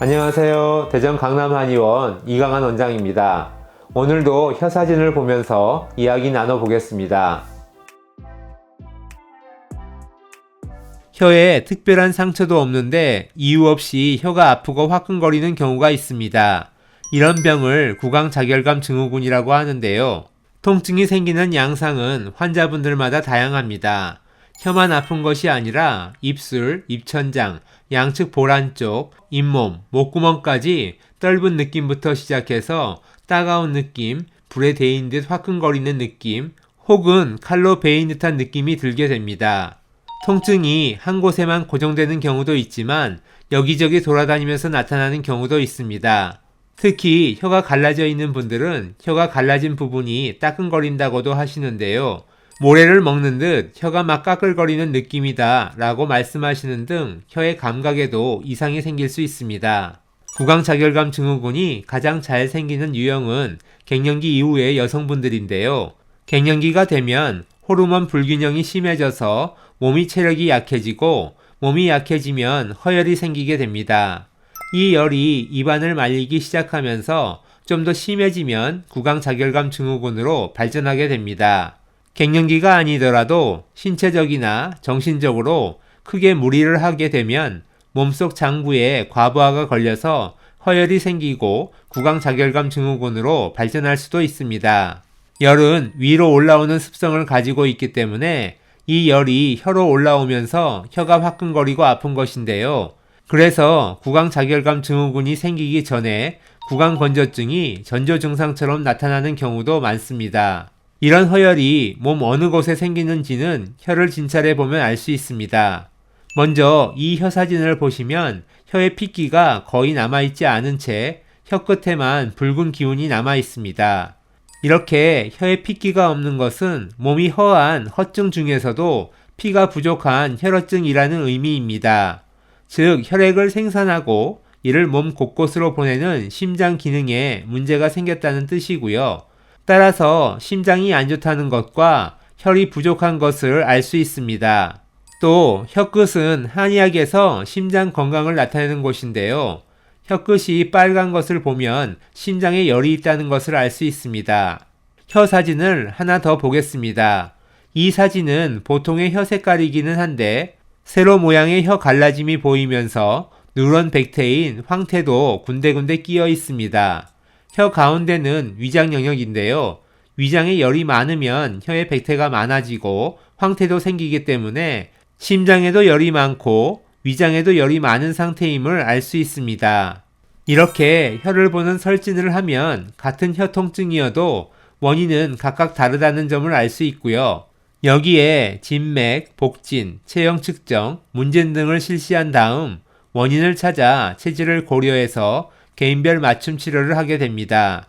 안녕하세요. 대전 강남 한의원 이강한 원장입니다. 오늘도 혀 사진을 보면서 이야기 나눠보겠습니다. 혀에 특별한 상처도 없는데 이유 없이 혀가 아프고 화끈거리는 경우가 있습니다. 이런 병을 구강자결감 증후군이라고 하는데요. 통증이 생기는 양상은 환자분들마다 다양합니다. 혀만 아픈 것이 아니라 입술, 입천장, 양측 볼 안쪽, 잇몸, 목구멍까지 떫은 느낌부터 시작해서 따가운 느낌, 불에 데인 듯 화끈거리는 느낌, 혹은 칼로 베인 듯한 느낌이 들게 됩니다. 통증이 한 곳에만 고정되는 경우도 있지만 여기저기 돌아다니면서 나타나는 경우도 있습니다. 특히 혀가 갈라져 있는 분들은 혀가 갈라진 부분이 따끔거린다고도 하시는데요. 모래를 먹는 듯 혀가 막 까끌거리는 느낌이다 라고 말씀하시는 등 혀의 감각에도 이상이 생길 수 있습니다. 구강자결감 증후군이 가장 잘 생기는 유형은 갱년기 이후의 여성분들인데요. 갱년기가 되면 호르몬 불균형이 심해져서 몸이 체력이 약해지고 몸이 약해지면 허열이 생기게 됩니다. 이 열이 입안을 말리기 시작하면서 좀 더 심해지면 구강자결감 증후군으로 발전하게 됩니다. 갱년기가 아니더라도 신체적이나 정신적으로 크게 무리를 하게 되면 몸속 장부에 과부하가 걸려서 허열이 생기고 구강자결감 증후군으로 발전할 수도 있습니다. 열은 위로 올라오는 습성을 가지고 있기 때문에 이 열이 혀로 올라오면서 혀가 화끈거리고 아픈 것인데요. 그래서 구강자결감 증후군이 생기기 전에 구강건조증이 전조 증상처럼 나타나는 경우도 많습니다. 이런 허열이 몸 어느 곳에 생기는지는 혀를 진찰해 보면 알 수 있습니다. 먼저 이 혀 사진을 보시면 혀의 핏기가 거의 남아있지 않은 채 혀 끝에만 붉은 기운이 남아 있습니다. 이렇게 혀에 핏기가 없는 것은 몸이 허한 허증 중에서도 피가 부족한 혈어증이라는 의미입니다. 즉, 혈액을 생산하고 이를 몸 곳곳으로 보내는 심장 기능에 문제가 생겼다는 뜻이고요. 따라서 심장이 안 좋다는 것과 혈이 부족한 것을 알 수 있습니다. 또 혀끝은 한의학에서 심장 건강을 나타내는 곳인데요. 혀끝이 빨간 것을 보면 심장에 열이 있다는 것을 알 수 있습니다. 혀 사진을 하나 더 보겠습니다. 이 사진은 보통의 혀 색깔이기는 한데 세로 모양의 혀 갈라짐이 보이면서 누런 백태인 황태도 군데군데 끼어 있습니다. 혀 가운데는 위장 영역인데요. 위장에 열이 많으면 혀에 백태가 많아지고 황태도 생기기 때문에 심장에도 열이 많고 위장에도 열이 많은 상태임을 알 수 있습니다. 이렇게 혀를 보는 설진을 하면 같은 혀 통증이어도 원인은 각각 다르다는 점을 알 수 있고요. 여기에 진맥, 복진, 체형 측정, 문진 등을 실시한 다음 원인을 찾아 체질을 고려해서 개인별 맞춤 치료를 하게 됩니다.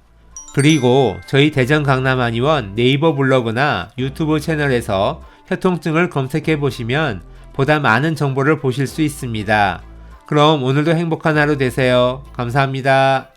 그리고 저희 대전 강남 한의원 네이버 블로그나 유튜브 채널에서 혀통증을 검색해 보시면 보다 많은 정보를 보실 수 있습니다. 그럼 오늘도 행복한 하루 되세요. 감사합니다.